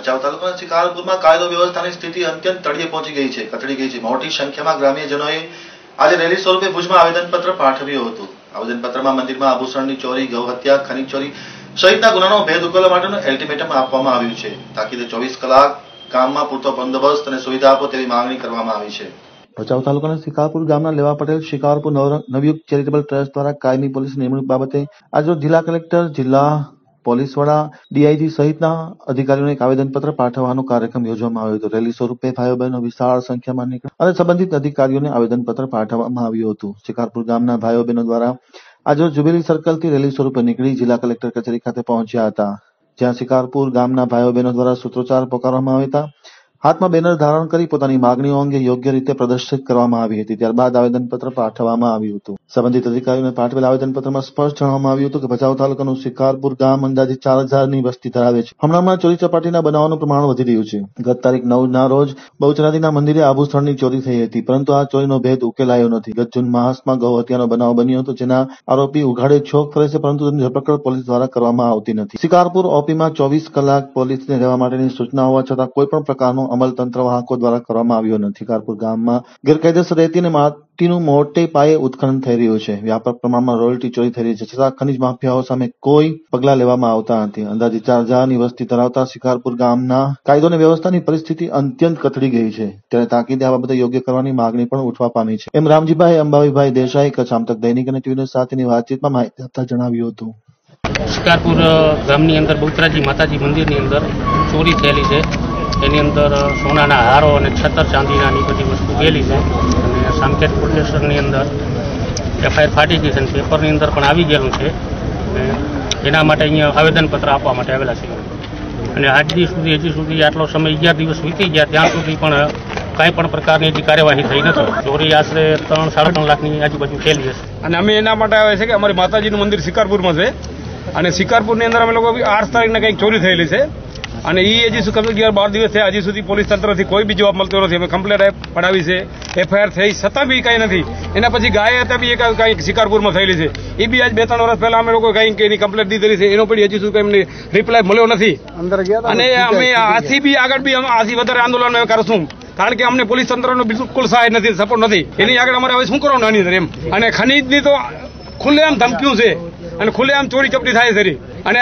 ભચાઉ તાલુકાના શિકારપુરમાં કાયદો વ્યવસ્થાની સ્થિતિ અત્યંત તળિયે પહોંચી ગઈ છે, કથળી ગઈ છે. મોટી સંખ્યામાં ગ્રામ્યજનોએ આજે રેલી સ્વરૂપે ભુજમાં આવેદનપત્ર પાઠવ્યું હતું. આવેદનપત્રમાં મંદિરમાં આભૂષણની ચોરી, ગૌ હત્યા, ખનીજ ચોરી સહિતના ગુનાનો ભેદ ઉકેલવા માટેનું એલ્ટિમેટમ આપવામાં આવ્યું છે. તાકીદે ચોવીસ કલાક ગામમાં પૂરતો બંદોબસ્ત અને સુવિધા આપો તેવી માંગણી કરવામાં આવી છે. ભચાઉ તાલુકાના શિકારપુર ગામના લેવા પટેલ શિકારપુર નવયુગ ચેરિટેબલ ટ્રસ્ટ દ્વારા કાયમી પોલીસ નિમણૂક બાબતે આજે જિલ્લા કલેક્ટર, જિલ્લા પોલીસ વડા ડીઆઈજી સહિતના અધિકારીઓને એક આવેદનપત્ર પાઠવવાનો કાર્યક્રમ યોજવામાં આવ્યો હતો. રેલી સ્વરૂપે ભાઈઓ બહેનો વિશાળ સંખ્યામાં નીકળ્યા અને સંબંધિત અધિકારીઓને આવેદનપત્ર પાઠવવામાં આવ્યું હતું. શિકારપુર ગામના ભાઈઓ બહેનો દ્વારા આજે જુબેલી સર્કલથી રેલી સ્વરૂપે નીકળી જિલ્લા કલેક્ટર કચેરી ખાતે પહોંચ્યા હતા. જ્યાં શિકારપુર ગામના ભાઈઓ બહેનો દ્વારા સૂત્રોચ્ચાર પોકારવામાં આવ્યા હતા. હાથમાં બેનર ધારણ કરી પોતાની માગણીઓ અંગે યોગ્ય રીતે પ્રદર્શિત કરવામાં આવી હતી. ત્યારબાદ આવેદનપત્ર પાઠવવામાં આવ્યું હતું. સંબંધિત અધિકારીઓને પાઠવેલ આવેદનપત્રમાં સ્પષ્ટ જણાવવામાં આવ્યું હતું કે ભચાઉ તાલુકાનું શિકારપુર ગામ અંદાજે ચાર હજારની વસ્તી ધરાવે છે. હમણાં ચોરી ચપાટીના બનાવોનું પ્રમાણ વધી રહ્યું છે. ગત તારીખ નવ રોજ બહુચરાજીના મંદિરે આભૂષણની ચોરી થઈ હતી, પરંતુ આ ચોરીનો ભેદ ઉકેલાયો નથી. ગત જૂન માસમાં ગૌ હત્યાનો બનાવ બન્યો હતો, જેના આરોપી ઉઘાડે છોક ફરે છે, પરંતુ તેની ધરપકડ પોલીસ દ્વારા કરવામાં આવતી નથી. શિકારપુર ઓપીમાં ચોવીસ કલાક પોલીસને રહેવા માટેની સૂચના હોવા છતાં કોઈ પણ પ્રકારનો અમલ તંત્ર વાહકો દ્વારા કરવામાં આવ્યો નથી. શિકારપુર ગામમાં ગેરકાયદેસર રહેતી અને માટીનું મોટે પાયે ઉત્ખનન થઈ રહ્યું છે. વ્યાપક પ્રમાણમાં રોયલ્ટી ચોરી થઈ રહી છે. છતાં ખનીજ માફિયાઓ સામે કોઈ પગલાં લેવામાં આવતા નથી. અંદાજે ચાર હજારની વસ્તી ધરાવતા શિકારપુર ગામના કાયદો અને વ્યવસ્થાની પરિસ્થિતિ અત્યંત કથળી ગઈ છે. ત્યારે તાકીદે આ બાબતે યોગ્ય કરવાની માગણી પણ ઉઠવા પામી છે. એમ રામજીભાઈ અંબાવીભાઈ દેસાઈ, કચ્છ આમતક દૈનિક અને ટીવી સાથેની વાતચીતમાં માહિતી આપતા જણાવ્યું હતું. શિકારપુર ગામની અંદર બહુચરાજી માતાજી મંદિરની અંદર ચોરી થયેલી છે. એની અંદર સોનાના હારો અને છતર ચાંદીના બધી વસ્તુ ગયેલી છે. સામખેડ પોલીસ સ્ટેશનની અંદર એફઆઈઆર ફાટી ગઈ છે પેપરની અંદર પણ આવી ગયેલું છે. એના માટે અહીંયા આવેદનપત્ર આપવા માટે આવેલા છે. અને આજની સુધી, હજી સુધી આટલો સમય અગિયાર દિવસ વીતી ગયા, ત્યાં સુધી પણ કાંઈ પણ પ્રકારની હજી કાર્યવાહી થઈ નથી. ચોરી આશરે ત્રણ, સાડા ત્રણ લાખની આજુબાજુ થયેલી હશે. અને અમે એના માટે આવે છે કે અમારી માતાજીનું મંદિર શિકારપુરમાં છે. અને શિકારપુરની અંદર અમે લોકો આઠ તારીખને કંઈક ચોરી થયેલી છે. અને એ હજી શું કમ્પ્લીટ ગયા બાર દિવસ થયા હજી સુધી પોલીસ તંત્રથી કોઈ બી જવાબ મળતો નથી. અમે કમ્પ્લેટ પડાવી છે. એફઆઈઆર થઈ છતાં બી કંઈ નથી. એના પછી ગાય હતા બી એક કંઈક શિકારપુરમાં થયેલી છે. એ બી આજ બે ત્રણ વર્ષ પહેલા અમે લોકો કંઈક એની કમ્પ્લેટ દીધેલી છે. એનો પણ હજી સુધી એમને રિપ્લાય મળ્યો નથી. અને અમે આથી બી આગળ બી આથી વધારે આંદોલન અમે કરશું. કારણ કે અમને પોલીસ તંત્રનો બિલકુલ સહાય નથી સપોર્ટ નથી. એની આગળ અમારે હવે શું કરવાનું આની અંદર એમ? અને ખનીજની તો ખુલ્લેઆમ ધમક્યું છે. અને ખુલ્લેઆમ ચોરી ચપટી થાય છે અને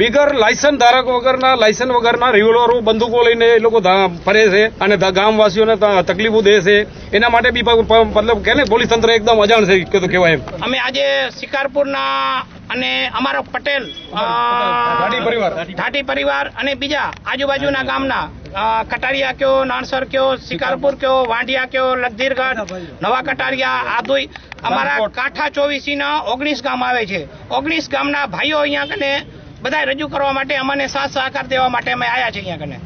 બિગર લાયસન્સ ધારક વગરના લાયસન્સ વગરના રિવોલ્વરો બંદૂકો લઈને એ લોકો ફરે છે અને ગામવાસીઓને તકલીફો દે છે. એના માટે બી મતલબ કે પોલીસ તંત્ર એકદમ અજાણ છે કેવાય એમ. અમે આજે શિકારપુરના અને અમારો પટેલ ધાટી પરિવાર. અને બીજા આજુબાજુના ગામના કટારિયા કયો નાણસર કયો શિકારપુર. કયો વાંઢિયા કયો લગધીરગઢ નવા કટારિયા આદુઈ અમારા કાંઠા ચોવીસી ના ઓગણીસ ગામ આવે છે. ઓગણીસ ગામના ભાઈઓ અહીંયા કને બધા રજૂ કરવા માટે અમને સાથ સહકાર દેવા માટે અમે આવ્યા છે અહીંયા કને.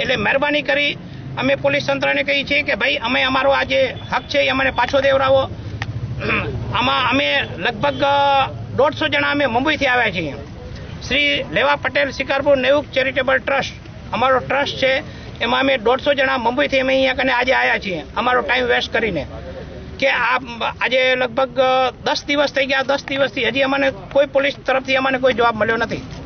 એટલે મહેરબાની કરી અમે પોલીસ તંત્રને કહીએ છીએ કે ભાઈ અમે અમારો આ જે હક છે એ અમને પાછો દેવડાવો. આમાં અમે લગભગ દોઢસો જણા અમે મુંબઈથી આવ્યા છીએ. શ્રી લેવા પટેલ શિકારપુર નેવુક ચેરિટેબલ ટ્રસ્ટ, અમારો ટ્રસ્ટ છે. એમાં અમે દોઢસો જણા મુંબઈથી અમે અહીંયા કને આજે આવ્યા છીએ. અમારો ટાઈમ વેસ્ટ કરીને. કે આ આજે લગભગ દસ દિવસ થઈ ગયા. દસ દિવસથી હજી અમને કોઈ પોલીસ તરફથી અમને કોઈ જવાબ મળ્યો નથી.